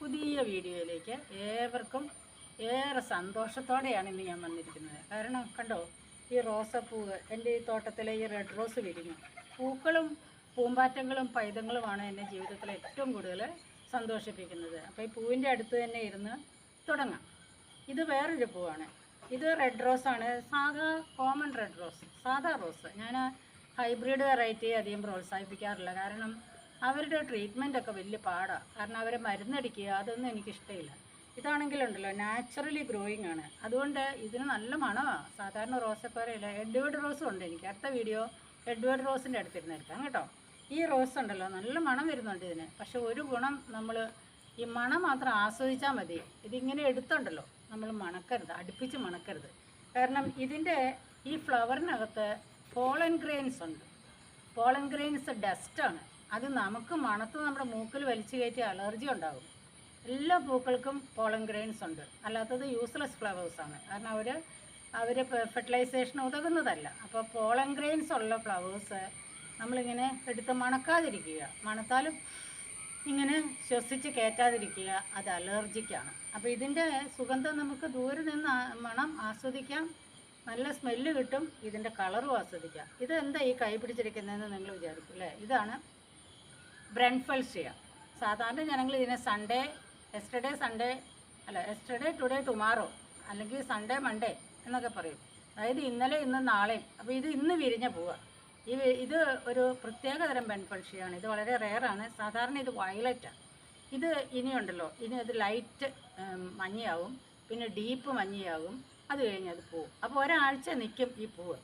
പുതിയ വീഡിയോയിലേക്ക് ഏവർക്കും ഏറെ സന്തോഷത്തോടെയാണ് ഇന്ന് ഞാൻ വന്നിരിക്കുന്നത്. കാരണം കണ്ടോ ഈ റോസപ്പൂവ് എന്റെ ഈ തോട്ടത്തിലെ ഈ റെഡ് റോസ് വിരിഞ്ഞു. പൂക്കളും പൂമ്പാറ്റങ്ങളും പൈതങ്ങളുമാണ് എന്റെ ജീവിതത്തിൽ ഏറ്റവും കൂടുതൽ സന്തോഷിപ്പിക്കുന്നത്. അപ്പോൾ ഈ പൂവിന്റെ അടുത്ത് തന്നെ ഇരുന്ന് തുടങ്ങാം. ഇത് വേറൊരു പൂവാണ്. ഇത് റെഡ് റോസാണ് സാധാ കോമൺ റെഡ് റോസ് സാധാ റോസ് ഞാൻ ഹൈബ്രിഡ് വെറൈറ്റി അധികം പ്രോത്സാഹിപ്പിക്കാറില്ല. കാരണം അവരുടെ ട്രീറ്റ്മെന്റ് ഒക്കെ വലിയ പാടാണ് കാരണം അവരെ മരുന്നടിക്കുക അതൊന്നും എനിക്കിഷ്ടമില്ല. ഇതാണെങ്കിലുണ്ടല്ലോ നാച്ചുറലി ഗ്രോയിങ് ആണ്. അതുകൊണ്ട് ഇതിന് നല്ല മണമാണ് സാധാരണ റോസപ്പോരയില്ല എഡ്വേർഡ് റോസും ഉണ്ട് എനിക്ക്. അടുത്ത വീഡിയോ എഡ്വേർഡ് റോസിന്റെ അടുത്തിരുന്ന് എടുക്കാം കേട്ടോ. ഈ റോസ് ഉണ്ടല്ലോ നല്ല മണം വരുന്നുണ്ട് ഇതിന്. പക്ഷെ ഒരു ഗുണം നമ്മൾ ഈ മണം മാത്രം ആസ്വദിച്ചാൽ മതി. ഇതിങ്ങനെ എടുത്തുണ്ടല്ലോ നമ്മൾ മണക്കരുത് അടുപ്പിച്ച് മണക്കരുത്. കാരണം ഇതിന്റെ ഈ ഫ്ലവറിനകത്ത് പോളൻ ഗ്രെയിൻസ് ഉണ്ട്. പോളൻ ഗ്രെയിൻസ് ഡസ്റ്റാണ് അത് നമുക്ക് മണത്ത് നമ്മുടെ മൂക്കിൽ വലിച്ചു കയറ്റി അലർജി ഉണ്ടാകും. എല്ലാ പൂക്കൾക്കും പോളൻ ഗ്രെയിൻസ് ഉണ്ട്. അല്ലാത്തത് യൂസ്ലെസ് ഫ്ലവേഴ്സാണ് കാരണം അവർ അവർ ഫെർട്ടിലൈസേഷൻ ഉതകുന്നതല്ല. അപ്പോൾ പോളൻ ഗ്രെയിൻസ് ഉള്ള ഫ്ലവേഴ്സ് നമ്മളിങ്ങനെ എടുത്ത് മണക്കാതിരിക്കുക. മണത്താലും ഇങ്ങനെ ശ്വസിച്ച് കയറ്റാതിരിക്കുക അത് അലർജിക്കാണ്. അപ്പോൾ ഇതിന്റെ സുഗന്ധം നമുക്ക് ദൂരെ നിന്ന് മണം ആസ്വദിക്കാം. നല്ല സ്മെല്ല് കിട്ടും. ഇതിന്റെ കളറും ആസ്വദിക്കാം. ഇത് എന്താ ഈ കൈ പിടിച്ചിരിക്കുന്നതെന്ന് നിങ്ങൾ വിചാരിക്കും അല്ലേ? ഇതാണ് ബ്രെൻഫൽഷ്യ സാധാരണ ജനങ്ങൾ ഇതിനെ സൺഡേ എസ്റ്റർഡേ സൺഡേ അല്ല എസ്റ്റർഡേ ടുഡേ ടുമാറോ അല്ലെങ്കിൽ സൺഡേ മൺഡേ എന്നൊക്കെ പറയും. അതായത് ഇന്നലെ ഇന്ന് നാളെയും. അപ്പോൾ ഇത് ഇന്ന് വിരിഞ്ഞ പോവുക. ഈ ഇത് ഒരു പ്രത്യേക തരം ബെൻഫൽഷ്യയാണ് ഇത് വളരെ റെയറാണ് സാധാരണ ഇത് വയലറ്റാണ് ഇത് ഇനിയുണ്ടല്ലോ. ഇനി അത് ലൈറ്റ് മഞ്ഞയാവും. പിന്നെ ഡീപ്പ് മഞ്ഞയാവും. അത് കഴിഞ്ഞ് അത് പോവും. അപ്പോൾ ഒരാഴ്ച നിൽക്കും ഈ പൂവ്.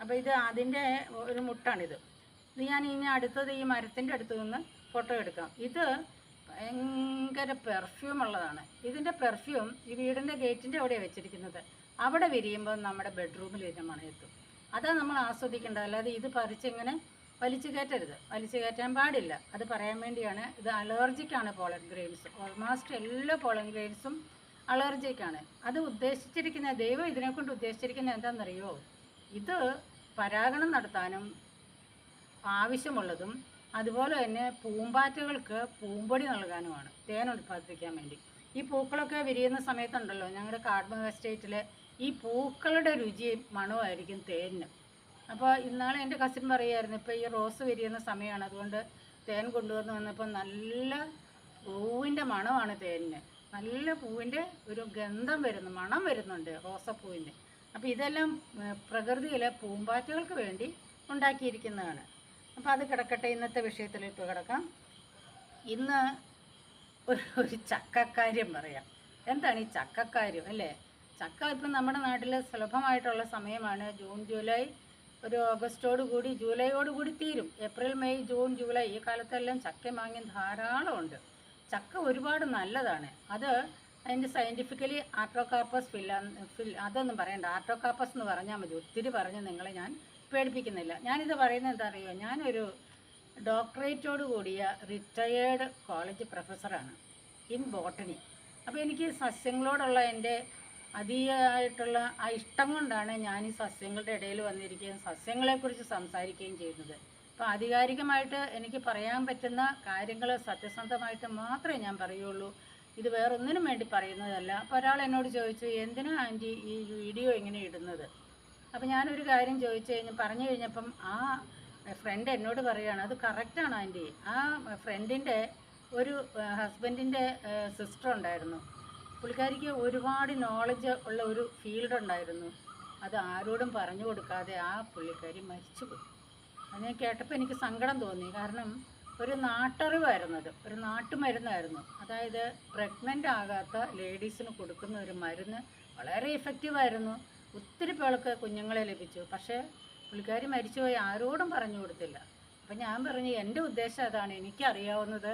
അപ്പോൾ ഇത് അതിന്റെ ഒരു മുട്ടാണിത്. ഇത് ഞാൻ ഇനി അടുത്തത് ഈ മരത്തിന്റെ അടുത്ത് നിന്ന് ഫോട്ടോ എടുക്കാം. ഇത് ഭയങ്കര പെർഫ്യൂം ഉള്ളതാണ്. ഇതിന്റെ പെർഫ്യൂം ഈ വീടിന്റെ ഗേറ്റിന്റെ അവിടെയാണ് വെച്ചിരിക്കുന്നത്. അവിടെ വിരിയുമ്പോൾ നമ്മുടെ ബെഡ്റൂമിൽ ഇതിന്റെ മണയെത്തും. അതാണ് നമ്മൾ ആസ്വദിക്കേണ്ടത്. അല്ലാതെ ഇത് പറിച്ചിങ്ങനെ വലിച്ചു കയറ്റരുത്. വലിച്ചു കയറ്റാൻ പാടില്ല. അത് പറയാൻ വേണ്ടിയാണ്. ഇത് അലർജിക്കാണ് പോളൻ ഗ്രെയിൻസ് ഓൾമോസ്റ്റ് എല്ലാ പോളൻ ഗ്രെയിൻസും അലർജിക്കാണ് അത് ഉദ്ദേശിച്ചിരിക്കുന്ന ദൈവം ഇതിനെക്കൊണ്ട് ഉദ്ദേശിച്ചിരിക്കുന്നത് എന്താണെന്നറിയോ? ഇത് പരാഗണം നടത്താനും ആവശ്യമുള്ളതും അതുപോലെ തന്നെ പൂമ്പാറ്റകൾക്ക് പൂമ്പൊടി നൽകാനുമാണ്. തേൻ ഉൽപ്പാദിപ്പിക്കാൻ വേണ്ടി. ഈ പൂക്കളൊക്കെ വിരിയുന്ന സമയത്തുണ്ടല്ലോ ഞങ്ങളുടെ കാർബൺ എസ്റ്റേറ്റിൽ ഈ പൂക്കളുടെ രുചിയും മണവുമായിരിക്കും തേനിന്. അപ്പോൾ ഇന്നാളെ എന്റെ കസിൻ പറയുമായിരുന്നു ഇപ്പോൾ ഈ റോസ് വിരിയുന്ന സമയമാണ് അതുകൊണ്ട് തേൻ കൊണ്ടുവന്ന് വന്നപ്പോൾ നല്ല പൂവിന്റെ മണമാണ് തേനിന്. നല്ല പൂവിന്റെ ഒരു ഗന്ധം വരുന്നു മണം വരുന്നുണ്ട് റോസപ്പൂവിന്റെ അപ്പോൾ ഇതെല്ലാം പ്രകൃതിയിലെ പൂമ്പാറ്റകൾക്ക് വേണ്ടി ഉണ്ടാക്കിയിരിക്കുന്നതാണ്. അപ്പോൾ അത് കിടക്കട്ടെ ഇന്നത്തെ വിഷയത്തിലേക്ക് കിടക്കാം. ഇന്ന് ഒരു ഒരു ചക്കക്കാര്യം പറയാം. എന്താണ് ഈ ചക്കക്കാര്യം അല്ലേ? ചക്ക ഇപ്പം നമ്മുടെ നാട്ടിൽ സുലഭമായിട്ടുള്ള സമയമാണ്. ജൂൺ ജൂലൈ ഒരു ഓഗസ്റ്റോട് കൂടി ജൂലൈയോട് കൂടി തീരും. ഏപ്രിൽ മെയ് ജൂൺ ജൂലൈ ഈ കാലത്തെല്ലാം ചക്ക വാങ്ങി ധാരാളമുണ്ട് ചക്ക ഒരുപാട് നല്ലതാണ്. അത് അതിന്റെ സയന്റിഫിക്കലി ആർട്ടോകാർപ്പസ് ഫില്ല ഫിൽ അതൊന്നും പറയണ്ട. ആർട്ടോകാർപ്പസ് എന്ന് പറഞ്ഞാൽ മതി. ഒത്തിരി പറഞ്ഞ് നിങ്ങളെ ഞാൻ പേടിപ്പിക്കുന്നില്ല. ഞാനിത് പറയുന്നത് എന്താ അറിയുമോ ഞാനൊരു ഡോക്ടറേറ്റോട് കൂടിയ റിട്ടയേർഡ് കോളേജ് പ്രൊഫസറാണ് ഇൻ ബോട്ടണി അപ്പോൾ എനിക്ക് സസ്യങ്ങളോടുള്ള എന്റെ അതിയായിട്ടുള്ള ആ ഇഷ്ടം കൊണ്ടാണ് ഞാൻ ഈ സസ്യങ്ങളുടെ ഇടയിൽ വന്നിരിക്കുകയും സസ്യങ്ങളെക്കുറിച്ച് സംസാരിക്കുകയും ചെയ്യുന്നത്. അപ്പോൾ ആധികാരികമായിട്ട് എനിക്ക് പറയാൻ പറ്റുന്ന കാര്യങ്ങൾ സത്യസന്ധമായിട്ട് മാത്രമേ ഞാൻ പറയുള്ളൂ. ഇത് വേറൊന്നിനും വേണ്ടി പറയുന്നതല്ല. അപ്പോൾ ഒരാൾ എന്നോട് ചോദിച്ചു എന്തിനാ ആന്റി ഈ വീഡിയോ ഇങ്ങനെ ഇടുന്നത്? അപ്പോൾ ഞാനൊരു കാര്യം ചോദിച്ചു കഴിഞ്ഞ് പറഞ്ഞു കഴിഞ്ഞപ്പം ആ ഫ്രണ്ട് എന്നോട് പറയുകയാണ് അത് കറക്റ്റാണ് ആന്റി ആ ഫ്രണ്ടിന്റെ ഒരു ഹസ്ബൻഡിന്റെ സിസ്റ്റർ ഉണ്ടായിരുന്നു. പുള്ളിക്കാരിക്ക് ഒരുപാട് നോളജ് ഉള്ള ഒരു ഫീൽഡ് ഉണ്ടായിരുന്നു. അത് ആരോടും പറഞ്ഞു കൊടുക്കാതെ ആ പുള്ളിക്കാരി മരിച്ചു പോയി ഞാൻ കേട്ടപ്പോൾ എനിക്ക് സങ്കടം തോന്നി. കാരണം ഒരു നാട്ടറിവായിരുന്നു അത് ഒരു നാട്ടുമരുന്നായിരുന്നു. അതായത് പ്രഗ്നന്റ് ആകാത്ത ലേഡീസിന് കൊടുക്കുന്ന ഒരു മരുന്ന് വളരെ ഇഫക്റ്റീവായിരുന്നു ഒത്തിരി പേർക്ക് കുഞ്ഞുങ്ങളെ ലഭിച്ചു. പക്ഷേ പുള്ളിക്കാരി മരിച്ചുപോയി ആരോടും പറഞ്ഞു കൊടുത്തില്ല. അപ്പം ഞാൻ പറഞ്ഞു എന്റെ ഉദ്ദേശം അതാണ്. എനിക്കറിയാവുന്നത്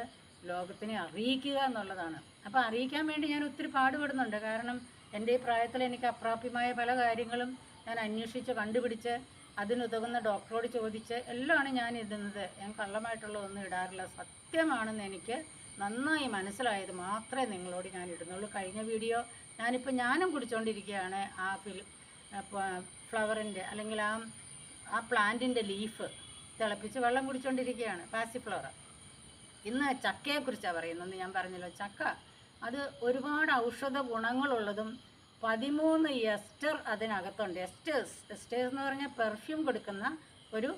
ലോകത്തിനെ അറിയിക്കുക എന്നുള്ളതാണ്. അപ്പോൾ അറിയിക്കാൻ വേണ്ടി ഞാൻ ഒത്തിരി പാടുപെടുന്നുണ്ട്. കാരണം എന്റെ ഈ പ്രായത്തിൽ എനിക്ക് അപ്രാപ്യമായ പല കാര്യങ്ങളും ഞാൻ അന്വേഷിച്ച് കണ്ടുപിടിച്ച് അതിനുതകുന്ന ഡോക്ടറോട് ചോദിച്ച് എല്ലാമാണ് ഞാൻ ഇടുന്നത്. ഞാൻ കള്ളമായിട്ടുള്ള ഒന്നും ഇടാറില്ല. സത്യമാണെന്ന് എനിക്ക് നന്നായി മനസ്സിലായത് മാത്രമേ നിങ്ങളോട് ഞാൻ ഇടുന്നുള്ളൂ. കഴിഞ്ഞ വീഡിയോ ഞാനിപ്പോൾ ഞാനും കുടിച്ചുകൊണ്ടിരിക്കുകയാണ് ആ ഫ്ലവറിന്റെ അല്ലെങ്കിൽ ആ ആ പ്ലാന്റിന്റെ ലീഫ് തിളപ്പിച്ച് വെള്ളം കുടിച്ചുകൊണ്ടിരിക്കുകയാണ് പാസി ഫ്ലവർ ഇന്ന് ചക്കയെക്കുറിച്ചാണ് പറയുന്നത് ഞാൻ പറഞ്ഞല്ലോ ചക്ക അത് ഒരുപാട് ഔഷധ ഗുണങ്ങളുള്ളതും പതിമൂന്ന് എസ്റ്റർ അതിനകത്തുണ്ട്. എസ്റ്റേഴ്സ് എസ്റ്റേഴ്സ് എന്ന് പറഞ്ഞാൽ പെർഫ്യൂം കൊടുക്കുന്ന ഒരു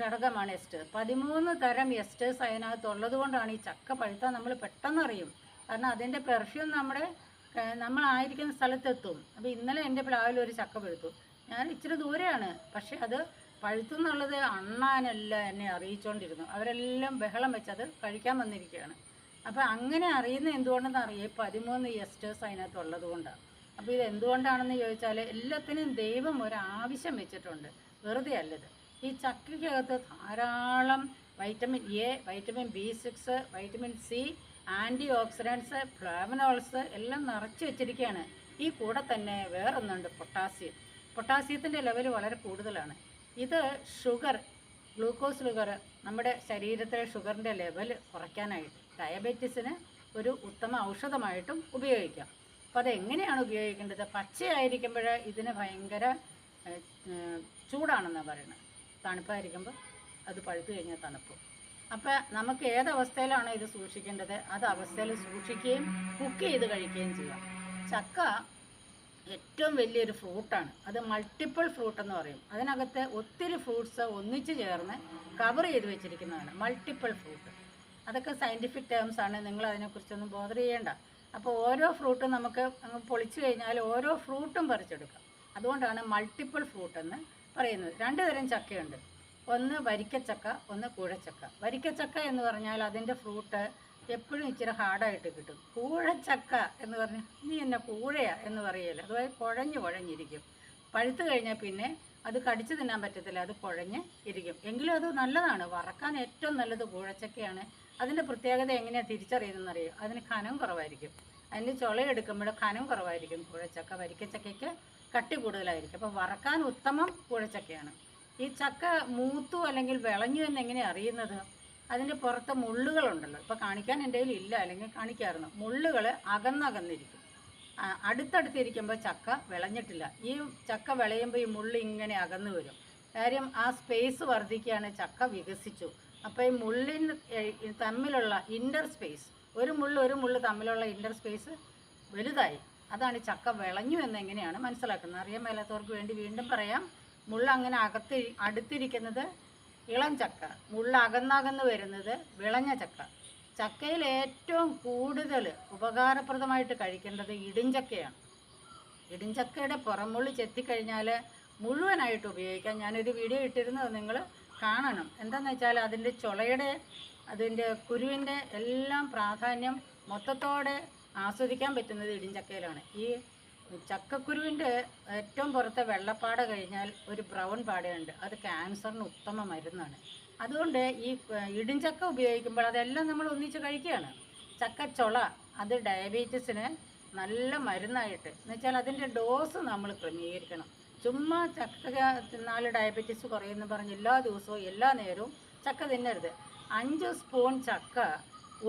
ഘടകമാണ് എസ്റ്റർ പതിമൂന്ന് തരം എസ്റ്റേഴ്സ് അതിനകത്തുള്ളത് കൊണ്ടാണ് ഈ ചക്ക പഴുത്താൽ നമ്മൾ പെട്ടെന്ന് അറിയും. കാരണം അതിന്റെ പെർഫ്യൂം നമ്മുടെ നമ്മളായിരിക്കുന്ന സ്ഥലത്തെത്തും. അപ്പോൾ ഇന്നലെ എന്റെ പ്ലാവിൽ ഒരു ചക്ക പഴുത്തു. ഞാൻ ഇച്ചിരി ദൂരെയാണ്. പക്ഷെ അത് പഴുത്തു എന്നുള്ളത് അണ്ണാനല്ല എന്നെ അറിയിച്ചുകൊണ്ടിരുന്നു അവരെല്ലാം ബഹളം വെച്ച് വെച്ചത് കഴിക്കാൻ വന്നിരിക്കുകയാണ്. അപ്പോൾ അങ്ങനെ അറിയുന്ന എന്തുകൊണ്ടെന്ന് അറിയാം? ഈ പതിമൂന്ന് എസ്റ്റേഴ്സ് അതിനകത്ത് ഉള്ളത് കൊണ്ടാണ് അപ്പോൾ ഇത് എന്തുകൊണ്ടാണെന്ന് ചോദിച്ചാൽ എല്ലാത്തിനും ദൈവം ഒരു വെച്ചിട്ടുണ്ട്. വെറുതെ അല്ലത്. ഈ ചക്കയ്ക്കകത്ത് ധാരാളം vitamin A vitamin B six vitamin C antioxidants flavanols എല്ലാം നിറച്ച് വെച്ചിരിക്കുകയാണ് ഈ കൂടെ തന്നെ വേറൊന്നുണ്ട് പൊട്ടാസ്യം. പൊട്ടാസ്യത്തിന്റെ ലെവൽ വളരെ കൂടുതലാണ്. ഇത് ഷുഗർ ഗ്ലൂക്കോസ് ഷുഗർ നമ്മുടെ ശരീരത്തിലെ ഷുഗറിന്റെ ലെവൽ കുറയ്ക്കാനായിട്ട് ഡയബറ്റീസിന് ഒരു ഉത്തമ ഔഷധമായിട്ടും ഉപയോഗിക്കാം. അപ്പോൾ അതെങ്ങനെയാണ് ഉപയോഗിക്കേണ്ടത്? പച്ചയായിരിക്കുമ്പോൾ ഇതിന് ഭയങ്കര ചൂടാണെന്നാണ് പറയുന്നത്. തണുപ്പായിരിക്കുമ്പോൾ അത് പഴുത്തു കഴിഞ്ഞാൽ തണുപ്പ്. അപ്പോൾ നമുക്ക് ഏത് ഇത് സൂക്ഷിക്കേണ്ടത് അത് അവസ്ഥയിൽ സൂക്ഷിക്കുകയും കുക്ക് ചെയ്ത് കഴിക്കുകയും ചെയ്യാം ചക്ക ഏറ്റവും വലിയൊരു ഫ്രൂട്ടാണ്. അത് മൾട്ടിപ്പിൾ ഫ്രൂട്ട് എന്ന് പറയും. അതിനകത്ത് ഒത്തിരി ഫ്രൂട്ട്സ് ഒന്നിച്ച് ചേർന്ന് കവർ ചെയ്ത് വെച്ചിരിക്കുന്നതാണ് മൾട്ടിപ്പിൾ ഫ്രൂട്ട് അതൊക്കെ സയന്റിഫിക് ടേംസ് ആണ്. നിങ്ങൾ അതിനെക്കുറിച്ചൊന്നും ബോധർ ചെയ്യേണ്ട. അപ്പോൾ ഓരോ ഫ്രൂട്ടും നമുക്ക് പൊളിച്ചു കഴിഞ്ഞാൽ ഓരോ ഫ്രൂട്ടും പറിച്ചെടുക്കാം. അതുകൊണ്ടാണ് മൾട്ടിപ്പിൾ ഫ്രൂട്ട് എന്ന് പറയുന്നത്. രണ്ട് തരം ചക്കയുണ്ട്. ഒന്ന് വരിക്കച്ചക്ക ഒന്ന് കൂഴച്ചക്ക. വരിക്കച്ചക്ക എന്ന് പറഞ്ഞാൽ അതിന്റെ ഫ്രൂട്ട് എപ്പോഴും ഇച്ചിരി ഹാർഡായിട്ട് കിട്ടും. കൂഴച്ചക്ക എന്ന് പറഞ്ഞാൽ നീ എന്നെ കൂഴയാ എന്ന് പറയല്ല? അതുപോലെ കുഴഞ്ഞു കുഴഞ്ഞിരിക്കും. പഴുത്തു കഴിഞ്ഞാൽ പിന്നെ അത് കടിച്ചു തിന്നാൻ പറ്റത്തില്ല അത് കുഴഞ്ഞ് ഇരിക്കും. എങ്കിലും അത് നല്ലതാണ്. വറക്കാൻ ഏറ്റവും നല്ലത് കൂഴച്ചക്കയാണ്. അതിന്റെ പ്രത്യേകത എങ്ങനെയാണ് തിരിച്ചറിയുന്നതെന്ന് അറിയോ? അതിന് കനം കുറവായിരിക്കും. അതിന്റെ ചുളയെടുക്കുമ്പോൾ കനം കുറവായിരിക്കും കൂഴച്ചക്ക. വരിക്കച്ചക്കയ്ക്ക് കട്ടി കൂടുതലായിരിക്കും. അപ്പോൾ വറക്കാൻ ഉത്തമം കൂഴച്ചക്കയാണ്. ഈ ചക്ക മൂത്തു അല്ലെങ്കിൽ വിളഞ്ഞു എന്നെങ്ങനെ അറിയുന്നത്? അതിന്റെ പുറത്ത് മുള്ളുകളുണ്ടല്ലോ. ഇപ്പോൾ കാണിക്കാൻ എന്റെ ഇല്ല അല്ലെങ്കിൽ കാണിക്കാറുണ്ട് മുള്ളുകൾ അകന്നകന്നിരിക്കും. അടുത്തടുത്തിരിക്കുമ്പോൾ ചക്ക വിളഞ്ഞിട്ടില്ല. ഈ ചക്ക വിളയുമ്പോൾ ഈ മുള്ള് ഇങ്ങനെ അകന്നു വരും. കാര്യം ആ സ്പേസ് വർദ്ധിക്കുകയാണ് ചക്ക വികസിച്ചു. അപ്പോൾ ഈ മുള്ളിന് തമ്മിലുള്ള ഇന്റർ സ്പേസ് ഒരു മുള്ള് ഒരു മുള്ള് തമ്മിലുള്ള ഇന്റർ സ്പേസ് വലുതായി. അതാണ് ചക്ക വിളഞ്ഞു എന്നെങ്ങനെയാണ് മനസ്സിലാക്കുന്നത്? അറിയാൻ മേലാത്തവർക്ക് വേണ്ടി വീണ്ടും പറയാം. മുള്ള അങ്ങനെ അകത്ത് അടുത്തിരിക്കുന്നത് ഇളം ചക്ക മുള്ള അകന്നകന്ന് വരുന്നത് വിളഞ്ഞ ചക്ക. ചക്കയിൽ ഏറ്റവും കൂടുതൽ ഉപകാരപ്രദമായിട്ട് കഴിക്കേണ്ടത് ഇടിഞ്ചക്കയാണ്. ഇടിഞ്ചക്കയുടെ പുറമുള്ളി ചെത്തിക്കഴിഞ്ഞാൽ മുഴുവനായിട്ട് ഉപയോഗിക്കാം. ഞാനൊരു വീഡിയോ ഇട്ടിരുന്നത് നിങ്ങൾ കാണണം. എന്താണെന്ന് വെച്ചാൽ അതിന്റെ ചുളയുടെ അതിന്റെ കുരുവിന്റെ എല്ലാം പ്രാധാന്യം മൊത്തത്തോടെ ആസ്വദിക്കാൻ പറ്റുന്നത് ഇടിഞ്ചക്കയിലാണ്. ഈ ചക്കക്കുരുവിന്റെ ഏറ്റവും പുറത്തെ വെള്ളപ്പാട കഴിഞ്ഞാൽ ഒരു ബ്രൗൺ പാടയുണ്ട്. അത് ക്യാൻസറിന് ഉത്തമ മരുന്നാണ്. അതുകൊണ്ട് ഈ ഇടിഞ്ചക്ക ഉപയോഗിക്കുമ്പോൾ അതെല്ലാം നമ്മൾ ഒന്നിച്ച് കഴിക്കുകയാണ്. ചക്കച്ചുള അത് ഡയബറ്റീസിന് നല്ല മരുന്നായിട്ട്. എന്നുവെച്ചാൽ അതിന്റെ ഡോസ് നമ്മൾ ക്രമീകരിക്കണം. ചുമ്മാ ചക്ക തിന്നാൽ ഡയബറ്റീസ് കുറയുമെന്ന് പറഞ്ഞ് എല്ലാ ദിവസവും എല്ലാ നേരവും ചക്ക തിന്നരുത്. അഞ്ച് സ്പൂൺ ചക്ക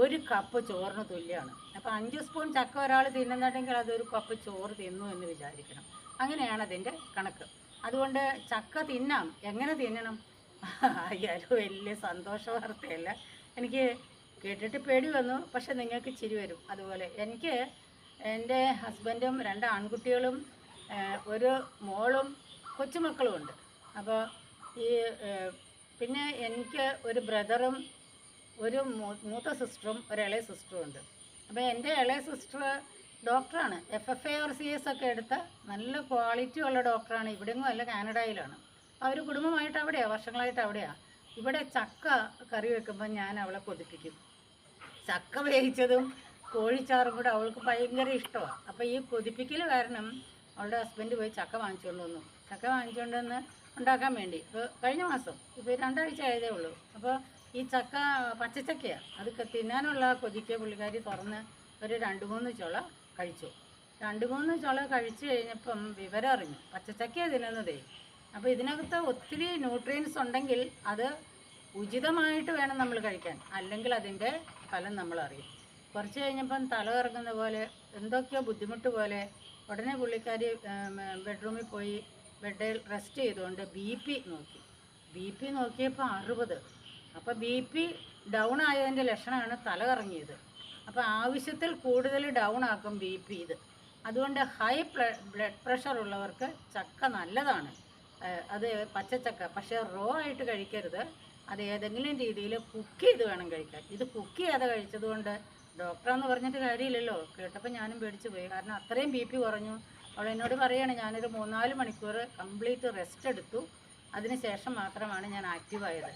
ഒരു കപ്പ് ചോറിന് തുല്യമാണ് അപ്പോൾ അഞ്ച് സ്പൂൺ ചക്ക ഒരാൾ തിന്നുന്നുണ്ടെങ്കിൽ അതൊരു കപ്പ് ചോറ് തിന്നു എന്ന് വിചാരിക്കണം. അങ്ങനെയാണ് അതിന്റെ കണക്ക്. അതുകൊണ്ട് ചക്ക തിന്നാം. എങ്ങനെ തിന്നണം? അയ്യാലും വലിയ സന്തോഷ വാർത്തയല്ല. എനിക്ക് കേട്ടിട്ട് പേടി വന്നു. പക്ഷെ നിങ്ങൾക്ക് ചിരി വരും. അതുപോലെ എനിക്ക് എന്റെ ഹസ്ബൻഡും രണ്ട് ആൺകുട്ടികളും ഒരു മോളും കൊച്ചുമക്കളും ഉണ്ട് അപ്പോൾ ഈ പിന്നെ എനിക്ക് ഒരു ബ്രദറും ഒരു മൂത്ത സിസ്റ്ററും ഒരു ഇളയ സിസ്റ്ററും ഉണ്ട്. അപ്പോൾ എന്റെ ഇളയ സിസ്റ്റർ ഡോക്ടറാണ്. F F A R C S ഒക്കെ എടുത്ത നല്ല ക്വാളിറ്റി ഉള്ള ഡോക്ടറാണ്. ഇവിടെങ്ങും അല്ല കാനഡയിലാണ്. അവർ കുടുംബമായിട്ട് അവിടെയാണ് വർഷങ്ങളായിട്ട് അവിടെയാണ് ഇവിടെ ചക്ക കറി വെക്കുമ്പോൾ ഞാൻ അവളെ കൊതിപ്പിക്കും. ചക്ക വേവിച്ചതും കോഴിച്ചാറും കൂടെ അവൾക്ക് ഭയങ്കര ഇഷ്ടമാണ് അപ്പോൾ ഈ കൊതിപ്പിക്കൽ കാരണം അവളുടെ ഹസ്ബൻഡ് പോയി ചക്ക വാങ്ങിച്ചുകൊണ്ട് വന്നു. ചക്ക വാങ്ങിച്ചുകൊണ്ട് വന്ന് ഉണ്ടാക്കാൻ വേണ്ടി. ഇപ്പോൾ കഴിഞ്ഞ മാസം ഇപ്പോൾ രണ്ടാഴ്ച ആയതേ ഉള്ളൂ. അപ്പോൾ ഈ ചക്ക പച്ചച്ചക്കയാണ് അത് തിന്നാനുള്ള കൊതിക്ക് പുള്ളിക്കാരി തുറന്ന് ഒരു രണ്ട് മൂന്ന് ചുള കഴിച്ചു. രണ്ട് മൂന്ന് ചുള കഴിച്ചു കഴിഞ്ഞപ്പം വിവരം അറിഞ്ഞു. പച്ചച്ചക്കയാണ് തിന്നുന്നതേ. അപ്പോൾ ഇതിനകത്ത് ഒത്തിരി ന്യൂട്രിയൻസ് ഉണ്ടെങ്കിൽ അത് ഉചിതമായിട്ട് വേണം നമ്മൾ കഴിക്കാൻ. അല്ലെങ്കിൽ അതിന്റെ ഫലം നമ്മൾ അറിയും. കുറച്ച് കഴിഞ്ഞപ്പം തല ഇറങ്ങുന്ന പോലെ എന്തൊക്കെയോ ബുദ്ധിമുട്ട് പോലെ ഉടനെ പുള്ളിക്കാരി ബെഡ്റൂമിൽ പോയി ബെഡിൽ റെസ്റ്റ് ചെയ്തുകൊണ്ട് ബി പി നോക്കി. ബി പി നോക്കിയപ്പോൾ അറുപത്. അപ്പോൾ ബി പി ഡൗൺ ആയതിന്റെ ലക്ഷണമാണ് തല കറങ്ങിയത്. അപ്പോൾ ആവശ്യത്തിൽ കൂടുതൽ ഡൗൺ ആക്കും ബി പി ഇത്. അതുകൊണ്ട് ഹൈ ബ്ലഡ് പ്രഷർ ഉള്ളവർക്ക് ചക്ക നല്ലതാണ്. അത് പച്ചച്ചക്ക. പക്ഷേ റോ ആയിട്ട് കഴിക്കരുത്. അത് ഏതെങ്കിലും രീതിയിൽ കുക്ക് ചെയ്ത് വേണം കഴിക്കാൻ. ഇത് കുക്ക് ചെയ്യാതെ കഴിച്ചതുകൊണ്ട് ഡോക്ടറാന്ന് പറഞ്ഞിട്ട് കാര്യമില്ലല്ലോ. കേട്ടപ്പോൾ ഞാനും പേടിച്ച് പോയി. കാരണം അത്രയും ബി പി കുറഞ്ഞു. അവൾ എന്നോട് പറയുകയാണ് ഞാനൊരു മൂന്നാൽ മണിക്കൂർ കംപ്ലീറ്റ് റെസ്റ്റ് എടുത്തു. അതിനുശേഷം മാത്രമാണ് ഞാൻ ആക്റ്റീവായത്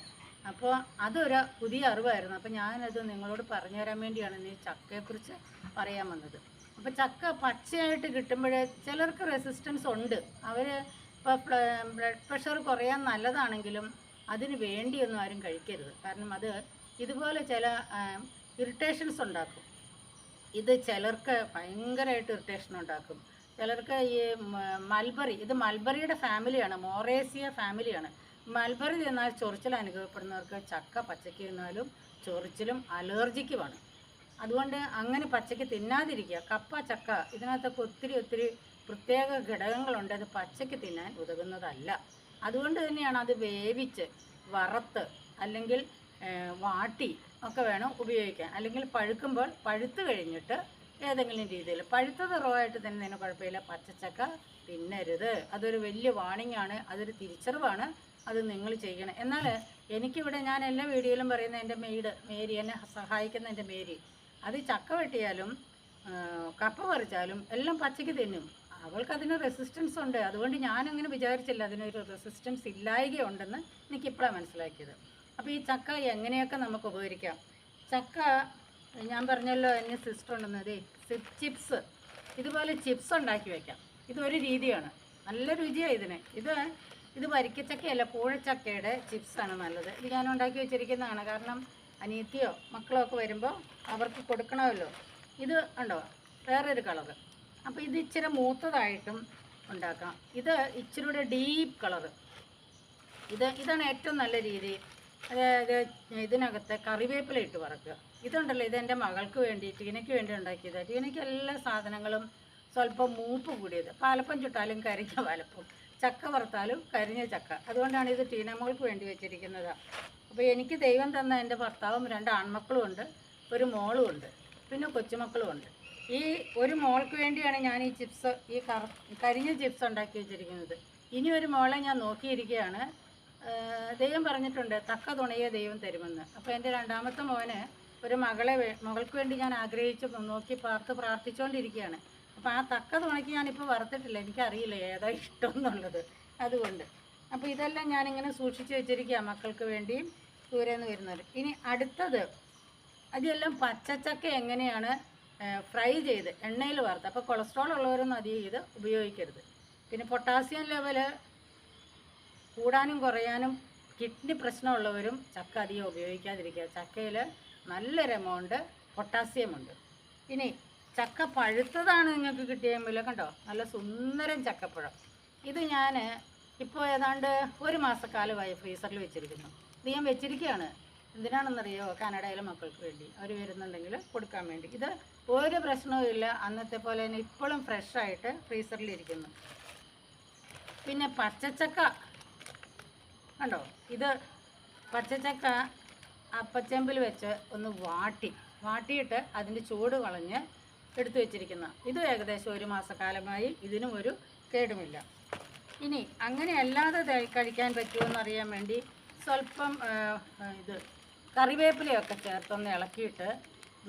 അപ്പോൾ അതൊരു പുതിയ അറിവായിരുന്നു. അപ്പോൾ ഞാനത് നിങ്ങളോട് പറഞ്ഞു തരാൻ വേണ്ടിയാണ് ഇനി ചക്കയെക്കുറിച്ച് പറയാൻ വന്നത്. അപ്പോൾ ചക്ക പച്ചയായിട്ട് കിട്ടുമ്പോഴേ ചിലർക്ക് റെസിസ്റ്റൻസ് ഉണ്ട്. അവർ ഇപ്പോൾ ബ്ലഡ് പ്രഷർ കുറയാൻ നല്ലതാണെങ്കിലും അതിന് വേണ്ടിയൊന്നും ആരും കഴിക്കരുത്. കാരണം അത് ഇതുപോലെ ചില ഇറിറ്റേഷൻസ് ഉണ്ടാക്കും. ഇത് ചിലർക്ക് ഭയങ്കരമായിട്ട് ഇറിറ്റേഷൻ ഉണ്ടാക്കും. ചിലർക്ക് ഈ മൽബറി ഇത് മൽബറിയുടെ ഫാമിലിയാണ് മോറേസിയ ഫാമിലിയാണ് മൽബറി തിന്നാൽ ചൊറിച്ചിൽ അനുഭവപ്പെടുന്നവർക്ക് ചക്ക പച്ചയ്ക്ക് തിന്നാലും ചൊറിച്ചിലും അലർജിക്കുമാണ്. അതുകൊണ്ട് അങ്ങനെ പച്ചയ്ക്ക് തിന്നാതിരിക്കുക. കപ്പ ചക്ക ഇതിനകത്തൊക്കെ ഒത്തിരി ഒത്തിരി പ്രത്യേക ഘടകങ്ങളുണ്ട്. അത് പച്ചയ്ക്ക് തിന്നാൻ ഉതകുന്നതല്ല. അതുകൊണ്ട് തന്നെയാണ് അത് വേവിച്ച് വറുത്ത് അല്ലെങ്കിൽ വാട്ടി ഒക്കെ വേണം ഉപയോഗിക്കാൻ. അല്ലെങ്കിൽ പഴുക്കുമ്പോൾ പഴുത്ത് കഴിഞ്ഞിട്ട് ഏതെങ്കിലും രീതിയിൽ പഴുത്തത് റോ ആയിട്ട് തന്നെ ഇതിന് കുഴപ്പമില്ല. പച്ചച്ചക്ക തിന്നരുത്. അതൊരു വലിയ വാണിംഗ് ആണ്. അതൊരു തിരിച്ചറിവാണ്. അത് നിങ്ങൾ ചെയ്യണം. എന്നാൽ എനിക്കിവിടെ ഞാൻ എല്ലാ വീഡിയോയിലും പറയുന്ന എന്റെ മെയ്ഡ് മേരി എന്നെ സഹായിക്കുന്ന എന്റെ മേരി. അത് ചക്ക വെട്ടിയാലും കപ്പ പറിച്ചാലും എല്ലാം പച്ചയ്ക്ക് തിന്നും. അവൾക്ക് അതിന് റെസിസ്റ്റൻസ് ഉണ്ട്. അതുകൊണ്ട് ഞാനങ്ങനെ വിചാരിച്ചില്ല അതിനൊരു റെസിസ്റ്റൻസ് ഇല്ലായകയുണ്ടെന്ന് എനിക്കിപ്പോഴാണ് മനസ്സിലാക്കിയത്. അപ്പോൾ ഈ ചക്ക എങ്ങനെയൊക്കെ നമുക്ക് ഉപകരിക്കാം? ചക്ക ഞാൻ പറഞ്ഞല്ലോ എന്നെ സിസ്റ്റർ ഉണ്ടെന്ന്. അതെ ചിപ്സ് ഇതുപോലെ ചിപ്സ് ഉണ്ടാക്കി വയ്ക്കാം ഇതൊരു രീതിയാണ്. നല്ല രുചിയാണ് ഇതിന്. ഇത് ഇത് വരിക്കച്ചക്കയല്ല പൂഴച്ചക്കയുടെ ചിപ്സാണ് നല്ലത്. ഇത് ഞാൻ ഉണ്ടാക്കി വെച്ചിരിക്കുന്നതാണ്. കാരണം അനിയത്തിയോ മക്കളോ ഒക്കെ വരുമ്പോൾ അവർക്ക് കൊടുക്കണമല്ലോ. ഇത് ഉണ്ടോ വേറൊരു കളറ്. അപ്പോൾ ഇത് ഇച്ചിരി മൂത്തതായിട്ടും ഉണ്ടാക്കാം. ഇത് ഇച്ചിരി കൂടെ ഡീപ്പ് കളറ്. ഇത് ഇതാണ് ഏറ്റവും നല്ല രീതി. അതായത് ഇതിനകത്ത് കറിവേപ്പില ഇട്ട് വറക്കുക. ഇതുണ്ടല്ലോ ഇത് എന്റെ മകൾക്ക് വേണ്ടി ടീനയ്ക്ക് വേണ്ടി ഉണ്ടാക്കിയത് ടീനയ്ക്ക് എല്ലാ സാധനങ്ങളും സ്വല്പം മൂപ്പ് കൂടിയത്. പാലപ്പം ചുട്ടാലും കരിഞ്ഞ പാലപ്പം. ചക്ക വറുത്താലും കരിഞ്ഞ ചക്ക. അതുകൊണ്ടാണ് ഇത് ടീനമോൾക്ക് വേണ്ടി വെച്ചിരിക്കുന്നത്. അപ്പോൾ എനിക്ക് ദൈവം തന്ന എന്റെ ഭർത്താവും രണ്ട് ആൺമക്കളും ഉണ്ട് ഒരു മോളും ഉണ്ട് പിന്നെ കൊച്ചുമക്കളും ഉണ്ട്. ഈ ഒരു മോൾക്ക് വേണ്ടിയാണ് ഞാൻ ഈ ചിപ്സ് ഈ കറ കരിഞ്ഞ ചിപ്സ് ഉണ്ടാക്കി വെച്ചിരിക്കുന്നത്. ഇനി ഒരു മോളെ ഞാൻ നോക്കിയിരിക്കുകയാണ്. ദൈവം പറഞ്ഞിട്ടുണ്ട് തക്ക തുണയെ ദൈവം തരുമെന്ന്. അപ്പോൾ എന്റെ രണ്ടാമത്തെ മോന് ഒരു മകളെ മകൾക്ക് വേണ്ടി ഞാൻ ആഗ്രഹിച്ച് നോക്കി പാർത്ത് പ്രാർത്ഥിച്ചുകൊണ്ടിരിക്കുകയാണ് അപ്പോൾ ആ തക്ക തുണയ്ക്ക് ഞാനിപ്പോൾ വറുത്തിട്ടില്ല. എനിക്കറിയില്ല ഏതാ ഇഷ്ടം എന്നുള്ളത് അതുകൊണ്ട്. അപ്പോൾ ഇതെല്ലാം ഞാനിങ്ങനെ സൂക്ഷിച്ച് വെച്ചിരിക്കുക മക്കൾക്ക് വേണ്ടിയും ദൂരെന്ന് വരുന്നത്. ഇനി അടുത്തത് അതെല്ലാം പച്ചച്ചക്ക എങ്ങനെയാണ് ഫ്രൈ ചെയ്ത് എണ്ണയിൽ വറുത്ത്. അപ്പോൾ കൊളസ്ട്രോൾ ഉള്ളവരൊന്നും അധികം ഇത് ഉപയോഗിക്കരുത്. പിന്നെ പൊട്ടാസ്യം ലെവൽ കൂടാനും കുറയാനും കിഡ്നി പ്രശ്നമുള്ളവരും ചക്ക അധികം ഉപയോഗിക്കാതിരിക്കുക. ചക്കയിൽ നല്ലൊരു എമൗണ്ട് പൊട്ടാസ്യമുണ്ട്. ഇനി ചക്ക പഴുത്തതാണ് നിങ്ങൾക്ക് കിട്ടിയെങ്കിൽ കണ്ടോ? നല്ല സുന്ദരം ചക്കപ്പഴം. ഇത് ഞാൻ ഇപ്പോൾ ഏതാണ്ട് ഒരു മാസക്കാലമായി ഫ്രീസറിൽ വെച്ചിരിക്കുന്നു. ഇത് ഞാൻ വെച്ചിരിക്കുകയാണ്. എന്തിനാണെന്നറിയോ? കാനഡയിലെ മക്കൾക്ക് വേണ്ടി. അവർ വരുന്നുണ്ടെങ്കിൽ കൊടുക്കാൻ വേണ്ടി. ഇത് ഒരു പ്രശ്നവും ഇല്ല. അന്നത്തെ പോലെ തന്നെ ഇപ്പോഴും ഫ്രഷായിട്ട് ഫ്രീസറിലിരിക്കുന്നു പിന്നെ പച്ചച്ചക്ക. കണ്ടോ? ഇത് പച്ചച്ചക്ക അപ്പച്ചെമ്പിൽ വെച്ച് ഒന്ന് വാട്ടി. വാട്ടിയിട്ട് അതിന്റെ ചൂട് കളഞ്ഞ് എടുത്തു വെച്ചിരിക്കുന്ന. ഇത് ഏകദേശം ഒരു മാസക്കാലമായി ഇതിനും ഒരു കേടുമില്ല. ഇനി അങ്ങനെ അല്ലാതെ കഴിക്കാൻ പറ്റുമോ അറിയാൻ വേണ്ടി സ്വല്പം ഇത് കറിവേപ്പിലയൊക്കെ ചേർത്തൊന്ന് ഇളക്കിയിട്ട്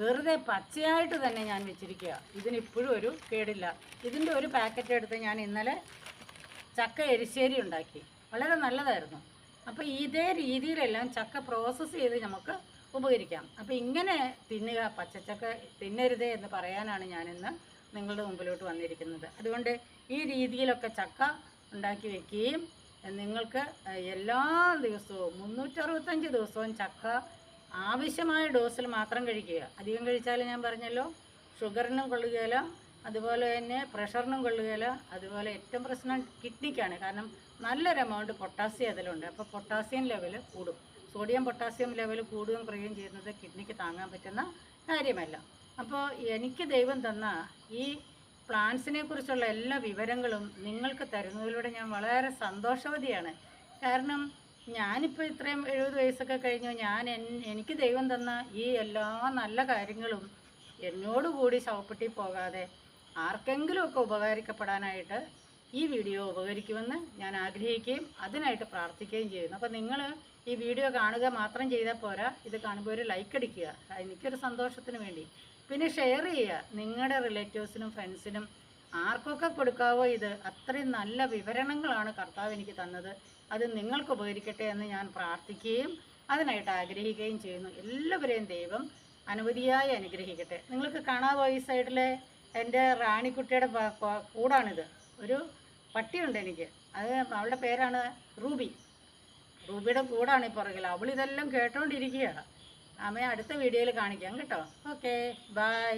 വെറുതെ പച്ചയായിട്ട് തന്നെ ഞാൻ വെച്ചിരിക്കുക ഇതിനിപ്പോഴും ഒരു കേടില്ല. ഇതിന്റെ ഒരു പാക്കറ്റ് എടുത്ത് ഞാൻ ഇന്നലെ ചക്ക എരിശ്ശേരി ഉണ്ടാക്കി. വളരെ നല്ലതായിരുന്നു. അപ്പോൾ ഇതേ രീതിയിലെല്ലാം ചക്ക പ്രോസസ്സ് ചെയ്ത് നമുക്ക് ഉപകരിക്കാം. അപ്പോൾ ഇങ്ങനെ തിന്നുക പച്ചച്ചക്ക തിന്നരുതേ എന്ന് പറയാനാണ് ഞാനിന്ന് നിങ്ങളുടെ മുമ്പിലോട്ട് വന്നിരിക്കുന്നത്. അതുകൊണ്ട് ഈ രീതിയിലൊക്കെ ചക്ക ഉണ്ടാക്കി വെക്കുകയും നിങ്ങൾക്ക് എല്ലാ ദിവസവും മുന്നൂറ്ററുപത്തഞ്ച് ദിവസവും ചക്ക ആവശ്യമായ ഡോസിൽ മാത്രം കഴിക്കുക. അധികം കഴിച്ചാൽ ഞാൻ പറഞ്ഞല്ലോ ഷുഗറിനും കൊള്ളുകയില്ല അതുപോലെ തന്നെ പ്രഷറിനും കൊള്ളുകയില്ല അതുപോലെ ഏറ്റവും പ്രശ്നം കിഡ്നിക്കാണ്. കാരണം നല്ലൊരു എമൗണ്ട് പൊട്ടാസ്യം അതിലുണ്ട്. അപ്പോൾ പൊട്ടാസ്യം ലെവൽ കൂടും. സോഡിയം പൊട്ടാസ്യം ലെവൽ കൂടുകയും കുറയുകയും ചെയ്യുന്നത് കിഡ്നിക്ക് താങ്ങാൻ പറ്റുന്ന കാര്യമല്ല. അപ്പോൾ എനിക്ക് ദൈവം തന്ന ഈ പ്ലാന്റ്സിനെ കുറിച്ചുള്ള എല്ലാ വിവരങ്ങളും നിങ്ങൾക്ക് തരുന്നതിലൂടെ ഞാൻ വളരെ സന്തോഷവതിയാണ്. കാരണം ഞാനിപ്പോൾ ഇത്രയും എഴുപത് വയസ്സൊക്കെ കഴിഞ്ഞു. ഞാൻ എനിക്ക് ദൈവം തന്ന ഈ എല്ലാ നല്ല കാര്യങ്ങളും എന്നോടുകൂടി ശവപ്പെട്ടി പോകാതെ ആർക്കെങ്കിലുമൊക്കെ ഉപകാരിക്കപ്പെടാനായിട്ട് ഈ വീഡിയോ ഉപകരിക്കുമെന്ന് ഞാൻ ആഗ്രഹിക്കുകയും അതിനായിട്ട് പ്രാർത്ഥിക്കുകയും ചെയ്യുന്നു. അപ്പോൾ നിങ്ങൾ ഈ വീഡിയോ കാണുക മാത്രം ചെയ്താൽ പോരാ. ഇത് കാണുമ്പോൾ ഒരു ലൈക്ക് അടിക്കുക. എനിക്കൊരു സന്തോഷത്തിന് വേണ്ടി. പിന്നെ ഷെയർ ചെയ്യുക. നിങ്ങളുടെ റിലേറ്റീവ്സിനും ഫ്രണ്ട്സിനും ആർക്കൊക്കെ കൊടുക്കാവോ ഇത്? അത്രയും നല്ല വിവരണങ്ങളാണ് കർത്താവ് എനിക്ക് തന്നത്. അത് നിങ്ങൾക്ക് ഉപകരിക്കട്ടെ എന്ന് ഞാൻ പ്രാർത്ഥിക്കുകയും അതിനായിട്ട് ആഗ്രഹിക്കുകയും ചെയ്യുന്നു. എല്ലാവരെയും ദൈവം അനുമതിയായി അനുഗ്രഹിക്കട്ടെ. നിങ്ങൾക്ക് കാണാവോ ഈ സൈഡിലെ എന്റെ റാണിക്കുട്ടിയുടെ കൂടാണിത്. ഒരു പട്ടിയുണ്ട് എനിക്ക്. അത് അവളുടെ പേരാണ് റൂബി. റൂബിയുടെ കൂടാണ് ഈ പുറകിൽ. അവൾ ഇതെല്ലാം കേട്ടോണ്ടിരിക്കുകയാണ്. അമ്മയെ അടുത്ത വീഡിയോയിൽ കാണിക്കാം കേട്ടോ. Okay bye